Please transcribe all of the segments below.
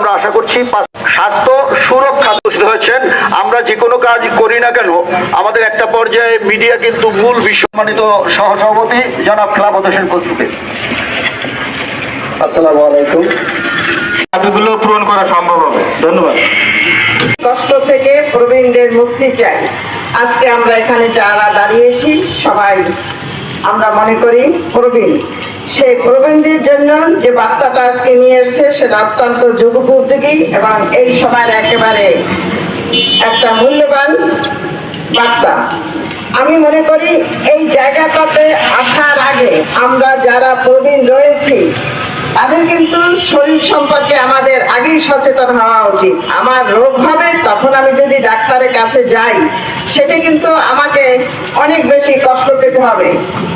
আমরা আশা করছি স্বাস্থ্য সুরক্ষা দূষিত হয়েছেন। আমরা যে কোনো কাজ করি না কেন আমাদের একটা পর্যায়ে মিডিয়া কিন্তু মূল সম্মানিত সহসভাপতি জনাব খেলাফত হোসেন কর্তৃকে আসসালামু আলাইকুম। দাবিগুলো পূরণ করা সম্ভব হবে। ধন্যবাদ। কষ্ট থেকে প্রবীণদের মুক্তি চাই। আজকে আমরা এখানে যারা দাঁড়িয়েছি সবাই আমরা মনে করি প্রবীণ। সেই প্রবীণদের জন্য যে বার্তাটা আজকে নিয়ে এসছে, সেটা অত্যন্ত যুগোপযোগী এবং এই সময়ের একেবারে একটা মূল্যবান বার্তা। আমি মনে করি এই জায়গাটাতে আসার আগে আমরা যারা প্রবীণ রয়েছি তাদের কিন্তু শরীর সম্পর্কে আমাদের আগেই সচেতন হওয়া উচিত। আমার রোগ হবে, তখন আমি যদি ডাক্তারের কাছে যাই, সেটা কিন্তু আমাকে অনেক বেশি কষ্ট পেতে হবে।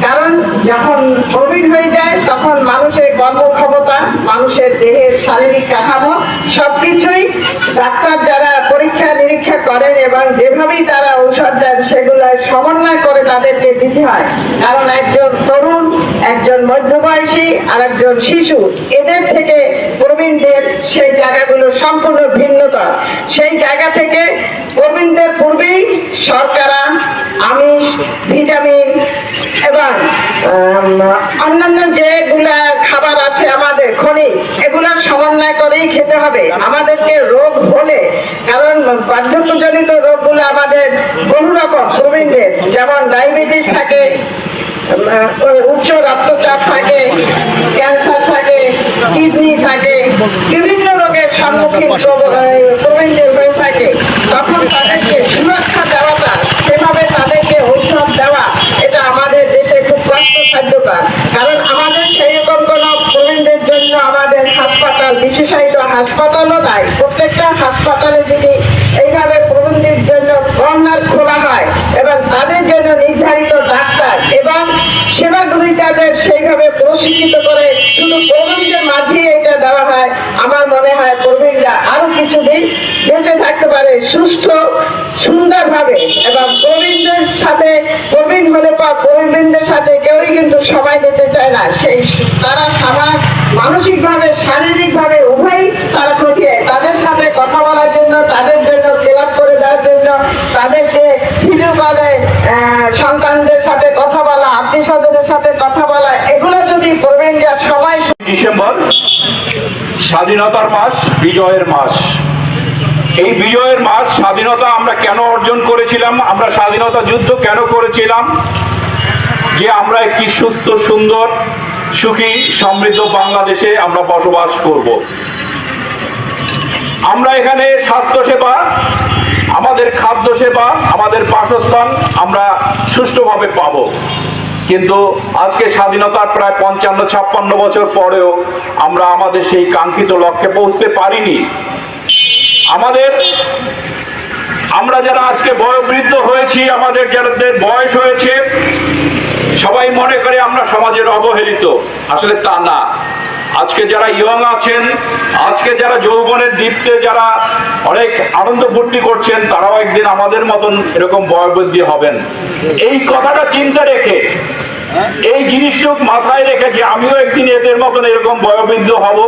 কারণ যখন কোভিড হয়ে যায়, তখন মানুষের কর্মক্ষমতা, মানুষের দেহের শারীরিক কাঠামো, সবকিছুই ডাক্তার যারা পরীক্ষা নিরীক্ষা করেন এবং যেভাবেই তারা ঔষধ দেন, সেগুলো সমন্বয় করে তাদেরকে দিতে হয়। কারণ একজন তরুণ, একজন মধ্যবয়সী আর একজন শিশু এদের থেকে প্রবীণদের সেই জায়গাগুলো সম্পূর্ণ ভিন্নতা। সেই জায়গা থেকে প্রবীণদের পূর্বেই শর্করা আমিষ, ভিটামিন এবং অন্যান্য যেগুলা খাবার আছে আমাদের খনিজ, এগুলা সমন্বয় করেই খেতে হবে। আমাদেরকে রোগ হলে, কারণ বার্ধক্যজনিত রোগগুলো আমাদের বহু রকম প্রবীণদের, যেমন ডায়াবেটিস থাকে উচ্চ রক্তচাপ থাকে ক্যান্সার কিডনি থাকে বিভিন্ন রোগের সম্মুখীন প্রব- প্রবীণদের হয়ে থাকে। তখন তাদেরকে সুরক্ষা দেওয়াটা সেভাবে তাদেরকে ঔষধ দেওয়া এটা আমাদের দেশে খুব কষ্টসাধ্যকর। কারণ আমাদের সেই রকম কোনো প্রবীণদের জন্য আমাদের হাসপাতাল বিশেষায়িত হাসপাতালও নাই। প্রত্যেকটা হাসপাতালে যদি এইভাবে প্রবীণদের জন্য কর্নার খোলা হয় এবং তাদের জন্য নির্ধারিত ডাক্তার এবং সেবাগুলি তাদের সেইভাবে প্রশিক্ষিত করে শুধু প্রবীণদের মাঝে এটা দেওয়া হয়, আমার মনে হয় প্রবীণরা আরও কিছুদিন বেঁচে থাকতে পারে, সুস্থ এবং প্রবীণদের সাথে, প্রবীণ হলে পর প্রবীণদের সাথে কেউই কিন্তু সময় দিতে চায় না। সেই তারা সমাজ মানসিকভাবে, শারীরিকভাবে উভয়ই তারা খতিয়ে তাদের সাথে কথা বলার জন্য তাদের জন্য ক্লাব করে দেওয়ার জন্য তাদেরকে ভিডিও কলে সন্তানদের সাথে কথা বলা আত্মীয় স্বজনের সাথে কথা বলা এগুলো যদি প্রবীণরা সময় ডিসেম্বর স্বাধীনতার মাস বিজয়ের মাস। এই বিজয়ের মাস স্বাধীনতা আমরা কেন অর্জন করেছিলাম? আমরা স্বাধীনতা যুদ্ধ কেন করেছিলাম? যে আমরা একটি সুস্থ, সুন্দর, সুখী, সমৃদ্ধ বাংলাদেশে আমরা বসবাস করব। আমরা এখানে স্বাস্থ্য সেবা আমাদের খাদ্য সেবা আমাদের বাসস্থান আমরা সুষ্ঠুভাবে পাবো। কিন্তু আজকে স্বাধীনতার প্রায় পঞ্চান্ন, ছাপ্পান্ন বছর পরেও আমরা আমাদের সেই কাঙ্ক্ষিত লক্ষ্যে পৌঁছতে পারিনি। আমাদের, আমরা যারা আজকে বয়োবৃদ্ধ হয়েছি, আমাদের যাদের বয়স হয়েছে, সবাই মনে করে আমরা সমাজের অবহেলিত। আসলে তা না। আজকে যারা ইয়ং আছেন, আজকে যারা যৌবনের দীপ্তে যারা অনেক আনন্দ ফুর্তি করছেন, তারাও একদিন আমাদের মতন এরকম বয়োবৃদ্ধি হবেন। এই কথাটা চিন্তা রেখে, এই জিনিসটুক মাথায় রেখে যে আমিও একদিন এদের মতন এরকম বয়োবৃদ্ধ হব,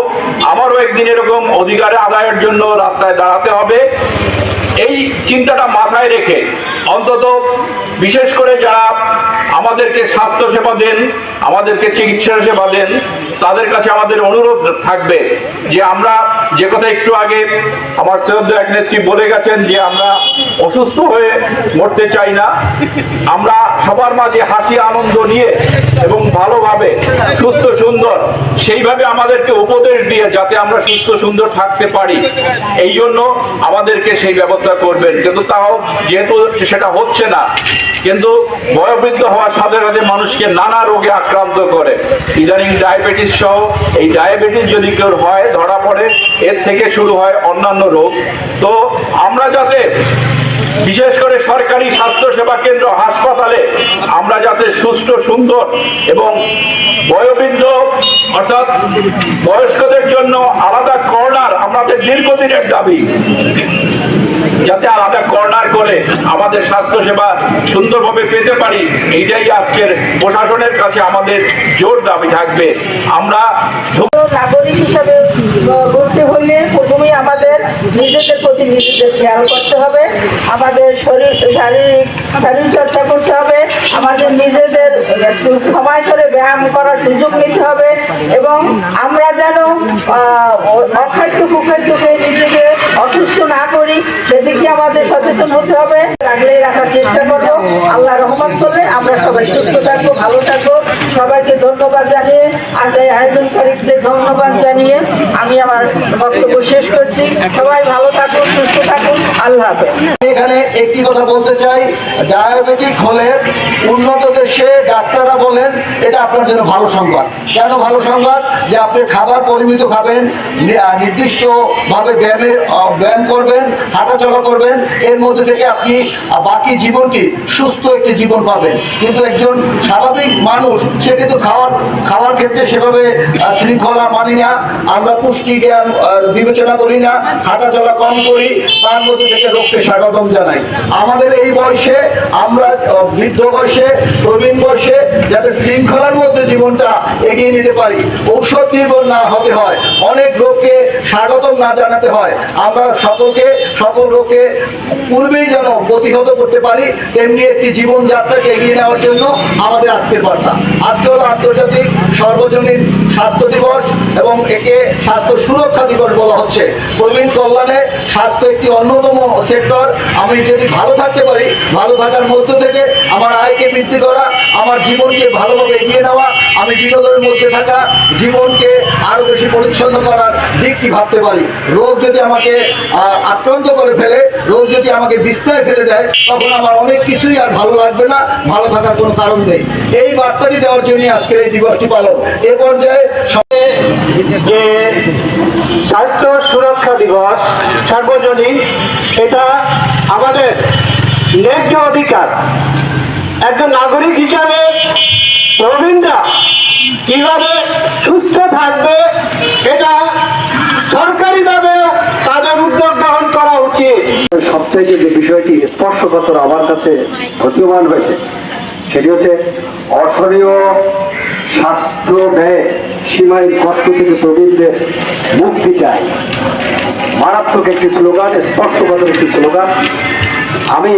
আমারও একদিন এরকম অধিকার আদায়ের জন্য রাস্তায় দাঁড়াতে হবে। এই চিন্তাটা মাথায় রেখে অন্তত বিশেষ করে যারা আমাদেরকে স্বাস্থ্য সেবা দেন, আমাদেরকে চিকিৎসা সেবা দেন, তাদের কাছে আমাদের অনুরোধ থাকবে যে আমরা যে কথা একটু আগে আমার শ্রদ্ধ এক নেত্রী বলে গেছেন যে আমরা অসুস্থ হয়ে মরতে চাই না। আমরা সবার মাঝে হাসি, আনন্দ নিয়ে এবং ভালোভাবে, সুস্থ, সুন্দর, সেইভাবে আমাদেরকে উপদেশ দিয়ে যাতে আমরা সুস্থ, সুন্দর থাকতে পারি। এই জন্য আমাদেরকে সেই ব্যবস্থা করবেন। কিন্তু তাও যেহেতু সেটা হচ্ছে না, কিন্তু বয়োবৃদ্ধ হওয়ার সাথে সাথে মানুষকে নানা রোগে আক্রান্ত করে। ইদানিং ডায়াবেটিস সহ এই ডায়াবেটিস যদি কেউ হয়, ধরা পড়ে, এর থেকে শুরু হয় অন্যান্য রোগ। তো আমরা যাতে বিশেষ করে সরকারি স্বাস্থ্য সেবা কেন্দ্র, হাসপাতালে আমরা যাতে সুস্থ, সুন্দর এবং বয়োবৃদ্ধ, অর্থাৎ বয়স্কদের জন্য আলাদা কর্নার আমাদের দীর্ঘদিনের দাবি, যাতে আলাদা কর্নার করে আমাদের স্বাস্থ্য সেবা সুন্দরভাবে পেতে পারি, এইটাই আজকের প্রশাসনের কাছে আমাদের জোর দাবি থাকবে। আমরা নাগরিক হিসাবে গড়তে হলে প্রথমেই নিজেদের প্রতি নিজেদের খেয়াল করতে হবে। আমাদের শরীর, শারীরিক শরীর চর্চা করতে হবে। আমাদের নিজেদের সময় করে ব্যায়াম করার সুযোগ নিতে হবে। এবং আমরা যেন অখাদ্য যুগে নিজেকে অসুস্থ না করি, সেদিকে আমাদের সচেতন হতে হবে। রাখলেই রাখার চেষ্টা করব। আল্লাহ রহমান করলে আমরা সবাই সুস্থ থাকব, ভালো থাকব। সবাইকে ধন্যবাদ জানিয়ে আজ এই আয়োজনকারীদের ধন্যবাদ জানিয়ে আমি আমার বক্তব্য শেষ করছি। সবাই ভালো থাকুন, সুস্থ থাকুন। আল্লাহ হাফেজ। এখানে একটি কথা বলতে চাই। ডায়াবেটিক হলে উন্নত দেশে ডাক্তাররা বলেন, এটা আপনার জন্য ভালো সংবাদ। কেন ভালো সংবাদ? যে আপনি খাবার পরিমিত খাবেন নির্দিষ্টভাবে ব্যায়ামে ব্যায়াম করবেন, হাঁটাচলা করবেন, এর মধ্যে থেকে আপনি বাকি জীবনটি সুস্থ একটি জীবন পাবেন। কিন্তু একজন স্বাভাবিক মানুষ, সে কিন্তু খাওয়ার খাওয়ার ক্ষেত্রে সেভাবে শৃঙ্খলা মানি না। আমরা পুষ্টি জ্ঞান বিবেচনা করি না। হাঁটাচলা কম করি। তার মধ্যে থেকে রোগকে স্বাগতম জানাই। আমাদের এই বয়সে আমরা বৃদ্ধ বয়সে, প্রবীণ বয়সে যাতে শৃঙ্খলার মধ্যে জীবনটা এগিয়ে নিতে পারি, ঔষধ নির্ভর না হতে হয়। অনেক রোগকে স্বাগতম না জানাতে হয়। আমরা সকলকে, সকল রোগকে পূর্বেই যেন প্রতিহত করতে পারি, তেমনি একটি জীবনযাত্রাকে এগিয়ে নেওয়ার জন্য আমাদের আজকের বার্তা। আজকে হলো আন্তর্জাতিক সর্বজনীন স্বাস্থ্য দিবস এবং একে স্বাস্থ্য সুরক্ষা দিবস বলা হচ্ছে। প্রবীণ কল্যাণে স্বাস্থ্য একটি অন্যতম সেক্টর। আমি যদি ভালো থাকতে পারি, ভালো থাকার মধ্য থেকে আমার আয়কে বৃদ্ধি করা, আমার জীবনকে ভালোভাবে এগিয়ে নেওয়া, আমি বিনোদনের মধ্যে থাকা, জীবনকে আরও বেশি পরিচ্ছন্ন করার দিকটি ভাবতে পারি? রোগ যদি আমাকে আক্রান্ত করে ফেলে, রোগ যদি আমাকে বিস্তায় ফেলে দেয়, তখন আমার অনেক কিছুই আর ভালো লাগবে না, ভালো থাকার কোনো কারণ নেই। এই বার্তাটি দেওয়ার জন্য আজকের এই দিবসটি পালন। এ পর্যায়ে যে স্বাস্থ্য সুরক্ষা দিবস, সার্বজনীন, এটা আমাদের ন্যায্য অধিকার। একজন নাগরিক হিসাবে প্রবীণরা কীভাবে সুস্থ থাকবে, এটা সরকারিভাবে তাদের উদ্যোগ গ্রহণ করা উচিত সবচাইতে যে বিষয়টি স্পর্শকাতর আমার কাছে প্রতীয়মান হয়েছে, সেটি হচ্ছে অসহনীয় স্বাস্থ্য ব্যয় সীমাহীন কষ্ট থেকে প্রবীণদের মুক্তি চাই। মারাত্মক একটি স্লোগান, স্পর্শকাতর একটি স্লোগান। আমি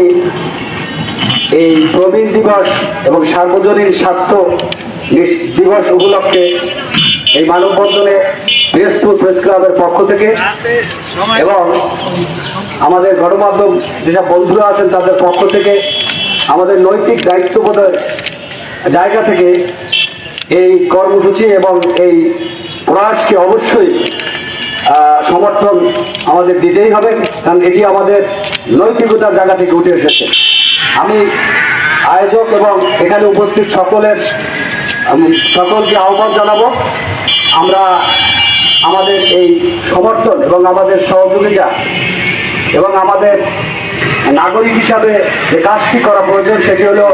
এই প্রবীণ দিবস এবং সার্বজনীন স্বাস্থ্য দিবস উপলক্ষে এই মানববন্ধনে দিনাজপুর প্রেস ক্লাবের পক্ষ থেকে এবং আমাদের গণমাধ্যম যেসব বন্ধুরা আছেন তাদের পক্ষ থেকে আমাদের নৈতিক দায়িত্ববোধের জায়গা থেকে এই কর্মসূচি এবং এই প্রয়াসকে অবশ্যই সমর্থন আমাদের দিতেই হবে, কারণ এটি আমাদের নৈতিকতার জায়গা থেকে উঠে এসেছে। আমি আয়োজক এবং এখানে উপস্থিত সকলের সকলকে আহ্বান জানাব। আমরা আমাদের এই সমর্থন এবং আমাদের সহযোগিতা এবং আমাদের নাগরিক হিসাবে যে কাজটি করা প্রয়োজন সেটি হলো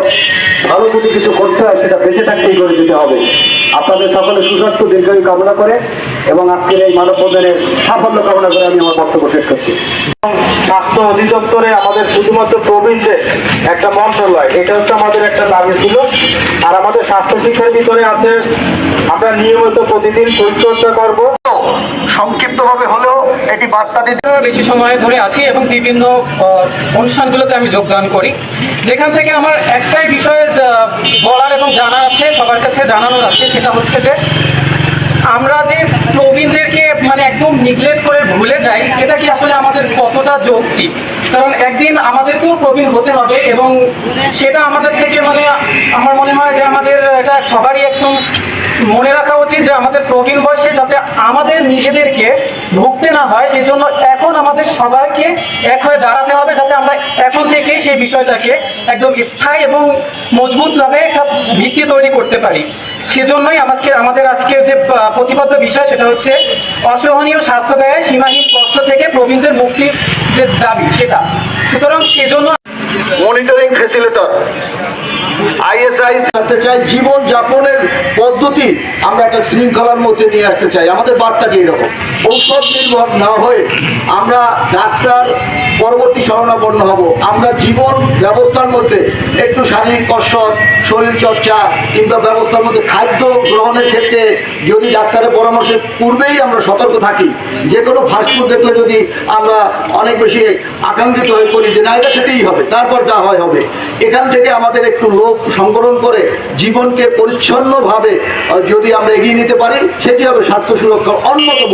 ভালো যদি কিছু করতে হয় সেটা বেঁচে থাকতেই করে দিতে হবে। আপনাদের সকলে সুস্বাস্থ্য, দীর্ঘায়ু কামনা করে এবং আজকের এই মানববন্ধনের সাফল্য কামনা করে আমি আমার বক্তব্য শেষ করছি। স্বাস্থ্য অধিদপ্তরে আমাদের শুধুমাত্র প্রবীণদের একটা মন্ত্রণালয়, এটা হচ্ছে আমাদের একটা দাবি ছিল। আর আমাদের স্বাস্থ্য শিক্ষার ভিতরে আছে, আমরা নিয়মিত প্রতিদিন পরিচর্যা করব। সংক্ষিপ্তভাবে হলেও এটি বার্তাটি বেশি সময় ধরে আছি এবং বিভিন্ন অনুষ্ঠানগুলোতে আমি যোগদান করি। যেখান থেকে আমার একটাই বিষয়ে বলার এবং জানা আছে, সবার কাছে জানানোর আছে, সেটা হচ্ছে যে আমরা যে প্রবীণদেরকে মানে একদম নিগলেক্ট করে ভুলে যাই, এটা কি আসলে আমাদের কতটা যৌক্তিক? কারণ একদিন আমাদেরকেও প্রবীণ হতে হবে এবং সেটা আমাদের থেকে মানে আমার মনে হয় যে আমাদের এটা সবারই একদম মনে রাখা উচিত যে আমাদের প্রবীণ বয়সে যাতে আমাদের নিজেদেরকে ভুগতে না হয় সেই জন্য এখন আমাদের সবাইকে এক হয়ে দাঁড়াতে হবে যাতে আমরা এখন থেকেই সেই বিষয়টাকে একদম স্থায়ী এবং মজবুতভাবে একটা ভিত্তি তৈরি করতে পারি। সেজন্যই আমাকে, আমাদের আজকে যে প্রতিপাদ্য বিষয়, সেটা হচ্ছে অসহনীয় স্বাস্থ্য ব্যয় সীমাহীন কষ্ট থেকে প্রবীণদের মুক্তির যে দাবি, সেটা। সুতরাং সেজন্য মনিটরিং ফেসিলেটর আইএসআই থাকতে চাই, জীবন যাপনের পদ্ধতি আমরা একটা শৃঙ্খলার মধ্যে নিয়ে আসতে চাই। আমাদের বার্তাটি এরকম? ঔষধ নির্ভর না হয়ে আমরা ডাক্তার, পরবর্তী শরণাপন্ন হব। আমরা জীবন ব্যবস্থার মধ্যে একটু শারীরিক কসরত, শরীর চর্চা কিংবা ব্যবস্থার মধ্যে খাদ্য গ্রহণের ক্ষেত্রে যদি ডাক্তারের পরামর্শের পূর্বেই আমরা সতর্ক থাকি, যে কোনো ফাস্টফুড দেখলে যদি আমরা অনেক বেশি আকাঙ্ক্ষিত হয়ে পড়ি যে না, এটা খেতেই হবে, তারপর যা হয় হবে। এখান থেকে আমাদের একটু লোক সংকলন করে জীবনকে পরিচ্ছন্নভাবে যদি আমরা এগিয়ে নিতে পারি, সেটি হবে স্বাস্থ্য সুরক্ষার অন্যতম